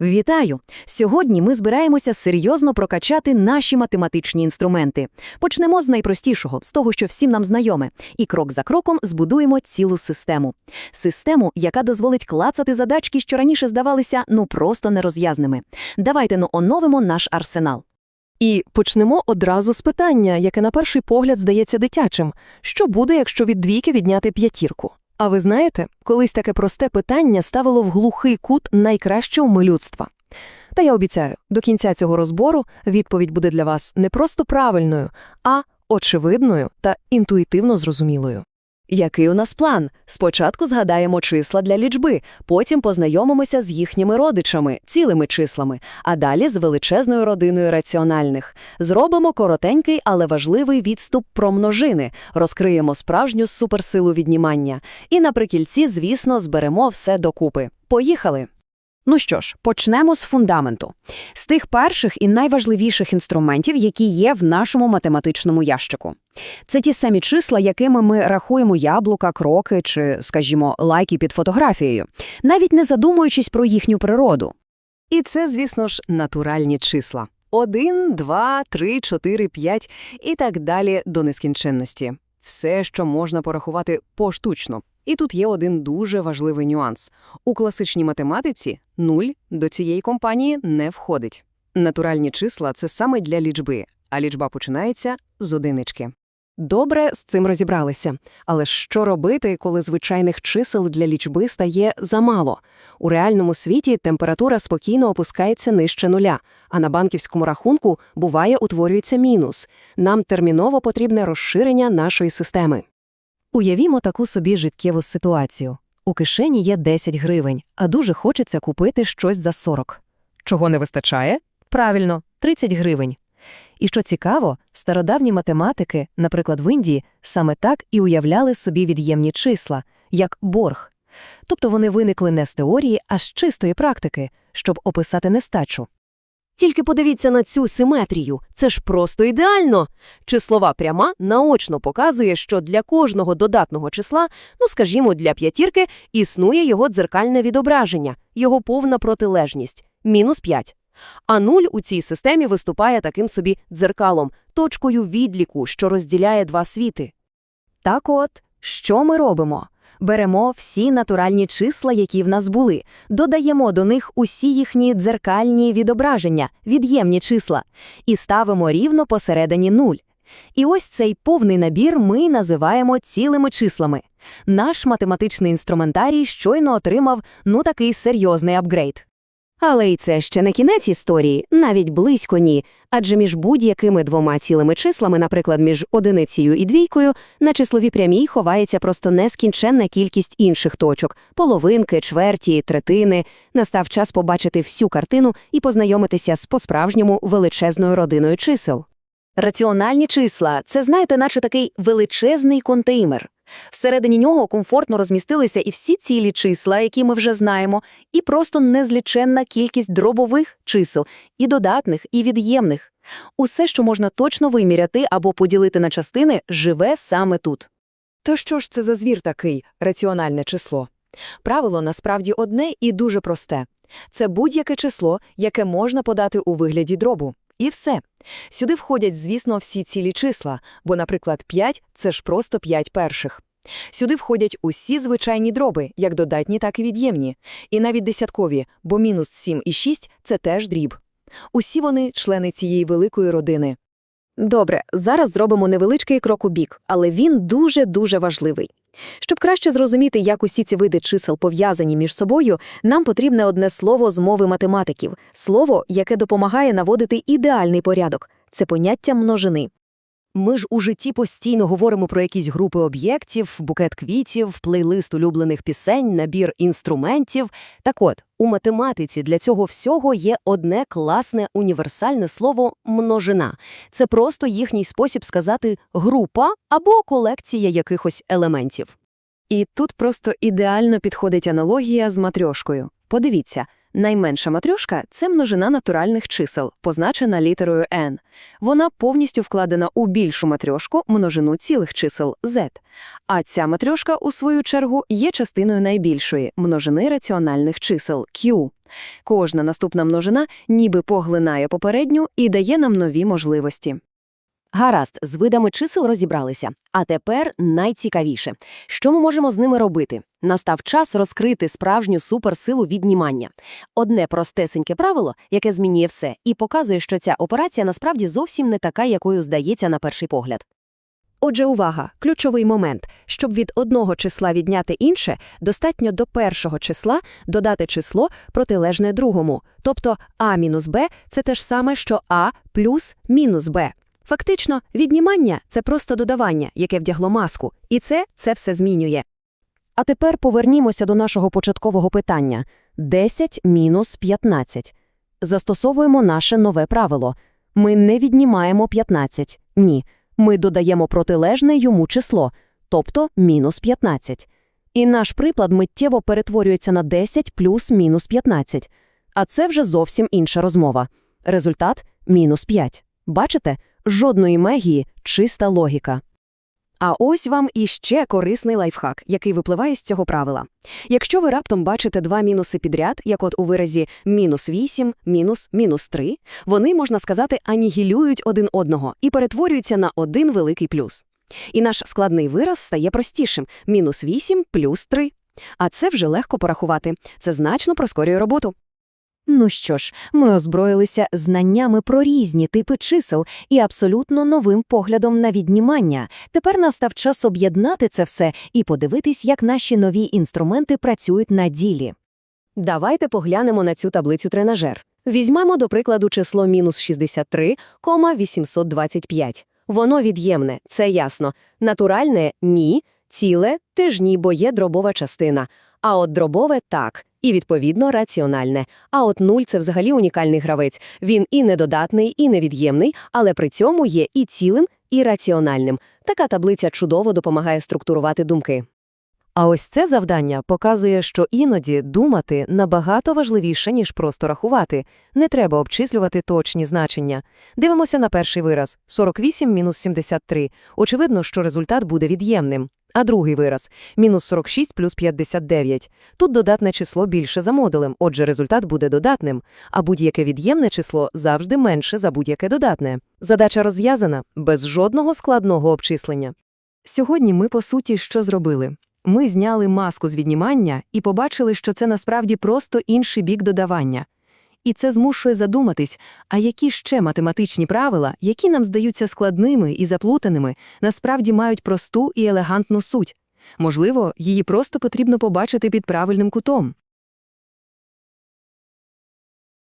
Вітаю! Сьогодні ми збираємося серйозно прокачати наші математичні інструменти. Почнемо з найпростішого, з того, що всім нам знайоме, і крок за кроком збудуємо цілу систему. Систему, яка дозволить клацати задачки, що раніше здавалися ну просто нерозв'язними. Давайте ну оновимо наш арсенал. І почнемо одразу з питання, яке на перший погляд здається дитячим. Що буде, якщо від двійки відняти п'ятірку? А ви знаєте, колись таке просте питання ставило в глухий кут найкраще уми людства. Та я обіцяю, до кінця цього розбору відповідь буде для вас не просто правильною, а очевидною та інтуїтивно зрозумілою. Який у нас план? Спочатку згадаємо числа для лічби, потім познайомимося з їхніми родичами, цілими числами, а далі з величезною родиною раціональних. Зробимо коротенький, але важливий відступ про множини, розкриємо справжню суперсилу віднімання. І наприкінці, звісно, зберемо все докупи. Поїхали! Ну що ж, почнемо з фундаменту. З тих перших і найважливіших інструментів, які є в нашому математичному ящику. Це ті самі числа, якими ми рахуємо яблука, кроки чи, скажімо, лайки під фотографією, навіть не задумуючись про їхню природу. І це, звісно ж, натуральні числа. 1, 2, 3, 4, 5 і так далі до нескінченності. Все, що можна порахувати поштучно. І тут є один дуже важливий нюанс. У класичній математиці нуль до цієї компанії не входить. Натуральні числа – це саме для лічби, а лічба починається з одинички. Добре, з цим розібралися. Але що робити, коли звичайних чисел для лічби стає замало? У реальному світі температура спокійно опускається нижче нуля, а на банківському рахунку буває утворюється мінус. Нам терміново потрібне розширення нашої системи. Уявімо таку собі життєву ситуацію. У кишені є 10 гривень, а дуже хочеться купити щось за 40. Чого не вистачає? Правильно, 30 гривень. І що цікаво, стародавні математики, наприклад, в Індії, саме так і уявляли собі від'ємні числа, як борг. Тобто вони виникли не з теорії, а з чистої практики, щоб описати нестачу. Тільки подивіться на цю симетрію. Це ж просто ідеально. Числова пряма наочно показує, що для кожного додатного числа, ну скажімо, для п'ятірки, існує його дзеркальне відображення, його повна протилежність – мінус 5. А нуль у цій системі виступає таким собі дзеркалом, точкою відліку, що розділяє два світи. Так от, що ми робимо? Беремо всі натуральні числа, які в нас були, додаємо до них усі їхні дзеркальні відображення, від'ємні числа, і ставимо рівно посередині нуль. І ось цей повний набір ми називаємо цілими числами. Наш математичний інструментарій щойно отримав ну такий серйозний апгрейд. Але й це ще не кінець історії, навіть близько ні, адже між будь-якими двома цілими числами, наприклад, між одиницею і двійкою, на числові прямій ховається просто нескінченна кількість інших точок – половинки, чверті, третини. Настав час побачити всю картину і познайомитися з по-справжньому величезною родиною чисел. Раціональні числа – це, знаєте, наче такий величезний контейнер. Всередині нього комфортно розмістилися і всі цілі числа, які ми вже знаємо, і просто незліченна кількість дробових чисел, і додатних, і від'ємних. Усе, що можна точно виміряти або поділити на частини, живе саме тут. То що ж це за звір такий раціональне число? Правило насправді одне і дуже просте. Це будь-яке число, яке можна подати у вигляді дробу. І все. Сюди входять, звісно, всі цілі числа, бо, наприклад, 5 – це ж просто 5 перших. Сюди входять усі звичайні дроби, як додатні, так і від'ємні. І навіть десяткові, бо мінус 7 і 6 – це теж дріб. Усі вони – члени цієї великої родини. Добре, зараз зробимо невеличкий крок у бік, але він дуже-дуже важливий. Щоб краще зрозуміти, як усі ці види чисел пов'язані між собою, нам потрібне одне слово з мови математиків – слово, яке допомагає наводити ідеальний порядок – це поняття множини. Ми ж у житті постійно говоримо про якісь групи об'єктів, букет квітів, плейлист улюблених пісень, набір інструментів. Так от, у математиці для цього всього є одне класне універсальне слово множина. Це просто їхній спосіб сказати група або колекція якихось елементів. І тут просто ідеально підходить аналогія з матрьошкою. Подивіться, найменша матрьошка – це множина натуральних чисел, позначена літерою n. Вона повністю вкладена у більшу матрьошку множину цілих чисел z. А ця матрьошка, у свою чергу, є частиною найбільшої множини раціональних чисел q. Кожна наступна множина ніби поглинає попередню і дає нам нові можливості. Гаразд, з видами чисел розібралися. А тепер найцікавіше. Що ми можемо з ними робити? Настав час розкрити справжню суперсилу віднімання. Одне простесеньке правило, яке змінює все, і показує, що ця операція насправді зовсім не така, якою здається на перший погляд. Отже, увага, ключовий момент. Щоб від одного числа відняти інше, достатньо до першого числа додати число протилежне другому. Тобто а мінус б – це те ж саме, що а плюс мінус б. Фактично, віднімання – це просто додавання, яке вдягло маску, і це це все змінює. А тепер повернімося до нашого початкового питання. 10 мінус 15. Застосовуємо наше нове правило. Ми не віднімаємо 15. Ні. Ми додаємо протилежне йому число, тобто мінус 15. І наш приклад миттєво перетворюється на 10 плюс мінус 15. А це вже зовсім інша розмова. Результат – мінус 5. Бачите? Жодної магії, чиста логіка. А ось вам іще корисний лайфхак, який випливає з цього правила. Якщо ви раптом бачите два мінуси підряд, як от у виразі мінус 8, мінус, мінус 3, вони, можна сказати, анігілюють один одного і перетворюються на один великий плюс. І наш складний вираз стає простішим – мінус 8 плюс 3. А це вже легко порахувати. Це значно прискорює роботу. Ну що ж, ми озброїлися знаннями про різні типи чисел і абсолютно новим поглядом на віднімання. Тепер настав час об'єднати це все і подивитись, як наші нові інструменти працюють на ділі. Давайте поглянемо на цю таблицю тренажер. Візьмемо, до прикладу, число мінус 63, 825. Воно від'ємне, це ясно. Натуральне – ні, ціле – теж ні, бо є дробова частина. А от дробове – так, і, відповідно, раціональне. А от нуль – це взагалі унікальний гравець. Він і недодатний, і невід'ємний, але при цьому є і цілим, і раціональним. Така таблиця чудово допомагає структурувати думки. А ось це завдання показує, що іноді думати набагато важливіше, ніж просто рахувати. Не треба обчислювати точні значення. Дивимося на перший вираз – 48 мінус 73. Очевидно, що результат буде від'ємним. А другий вираз – мінус 46 плюс 59. Тут додатне число більше за модулем, отже, результат буде додатним. А будь-яке від'ємне число завжди менше за будь-яке додатне. Задача розв'язана, без жодного складного обчислення. Сьогодні ми, по суті, що зробили? Ми зняли маску з віднімання і побачили, що це насправді просто інший бік додавання. І це змушує задуматись, а які ще математичні правила, які нам здаються складними і заплутаними, насправді мають просту і елегантну суть. Можливо, її просто потрібно побачити під правильним кутом.